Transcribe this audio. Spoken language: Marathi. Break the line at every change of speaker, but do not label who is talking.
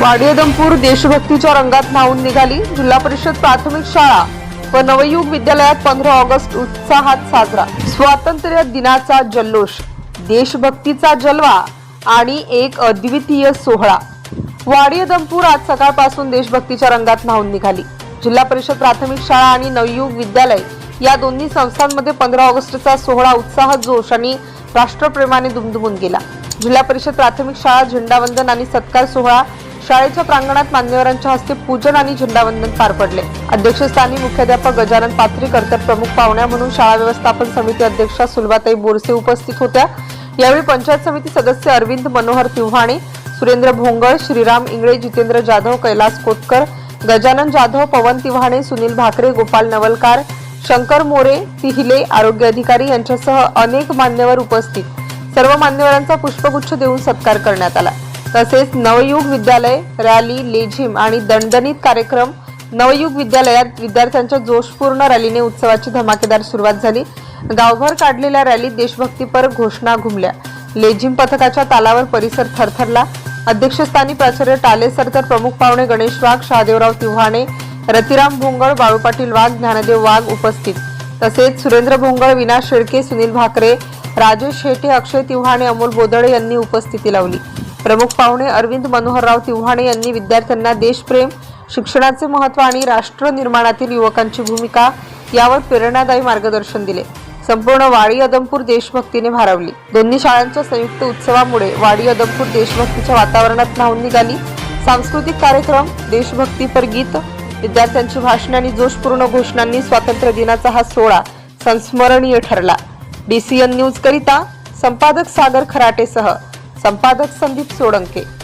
वाडियदमपूर देशभक्तीच्या रंगात न्हावून निघाली. जिल्हा परिषद प्राथमिक शाळा व नवयुग विद्यालयात पंधरा ऑगस्ट उत्साहात साजरा. स्वातंत्र्य दिनाचा जल्लोष देशभक्तीचा जलवा आणि एक अद्वितीय सोहळा. वाडियदमपूर आज सकाळपासून देशभक्तीच्या रंगात न्हावून निघाली. जिल्हा परिषद प्राथमिक शाळा आणि नवयुग विद्यालय या दोन्ही संस्थांमध्ये पंधरा ऑगस्टचा सोहळा उत्साह जोश आणि राष्ट्रप्रेमाने दुमदुमून गेला. जिल्हा परिषद प्राथमिक शाळा झेंडावंदन आणि सत्कार सोहळा शाळेच्या प्रांगणात मान्यवरांच्या हस्ते पूजन आणि झेंडावंदन पार पडले. अध्यक्षस्थानी मुख्याध्यापक गजानन पात्री तर प्रमुख पाहुण्या म्हणून शाळा व्यवस्थापन समिती अध्यक्षा सुलभाताई बोरसे उपस्थित होत्या. यावेळी पंचायत समिती सदस्य अरविंद मनोहर तिव्हाणे सुरेंद्र भोंगळ श्रीराम इंगळे जितेंद्र जाधव कैलास कोतकर गजानन जाधव पवन तिव्हाणे सुनील भाकरे गोपाल नवलकार शंकर मोरे तिहिले आरोग्य अधिकारी यांच्यासह अनेक मान्यवर उपस्थित. सर्व मान्यवरांचा पुष्पगुच्छ देऊन सत्कार करण्यात आला. तसेच नवयुग विद्यालय रॅली लेझिम आणि दणदणीत कार्यक्रम नवयुग विद्यालयात विद्यार्थ्यांच्या जोशपूर्ण रॅलीने उत्सवाची धमाकेदार सुरुवात झाली. गावभर काढलेल्या रॅलीत देशभक्तीपर घोषणा घुमल्या. लेझिम पथकाच्या तालावर परिसर थरथरला. अध्यक्षस्थानी प्राचार्य टालेसर तर प्रमुख पाहुणे गणेश वाघ शहादेवराव तिव्हाणे रतिराम भोंगळ बाळू पाटील वाघ ज्ञानदेव वाघ उपस्थित. तसेच सुरेंद्र भोंगळ विनाश शेळके सुनील भाकरे राजेश शेटे अक्षय तिव्हाणे अमोल बोदळे यांनी उपस्थिती लावली. प्रमुख पाहुणे अरविंद मनोहरराव तिव्हाणे यांनी विद्यार्थ्यांना देशप्रेम शिक्षणाचे महत्त्व आणि राष्ट्र निर्माणातील युवकांची भूमिका यावर प्रेरणादायी मार्गदर्शन दिले. संपूर्ण वाडी अदमपूर देशभक्तीने भारावली. दोन्ही शाळांच्या संयुक्त उत्सवामुळे वाडी अदमपूर देशभक्तीच्या वातावरणात न्हावून निघाली. सांस्कृतिक कार्यक्रम देशभक्तीपर गीत विद्यार्थ्यांची भाषणे आणि जोशपूर्ण घोषणांनी स्वातंत्र्य दिनाचा हा सोहळा संस्मरणीय ठरला. डीसीएन न्यूज करिता संपादक सागर खराटेसह संपादक संदीप सोळंके.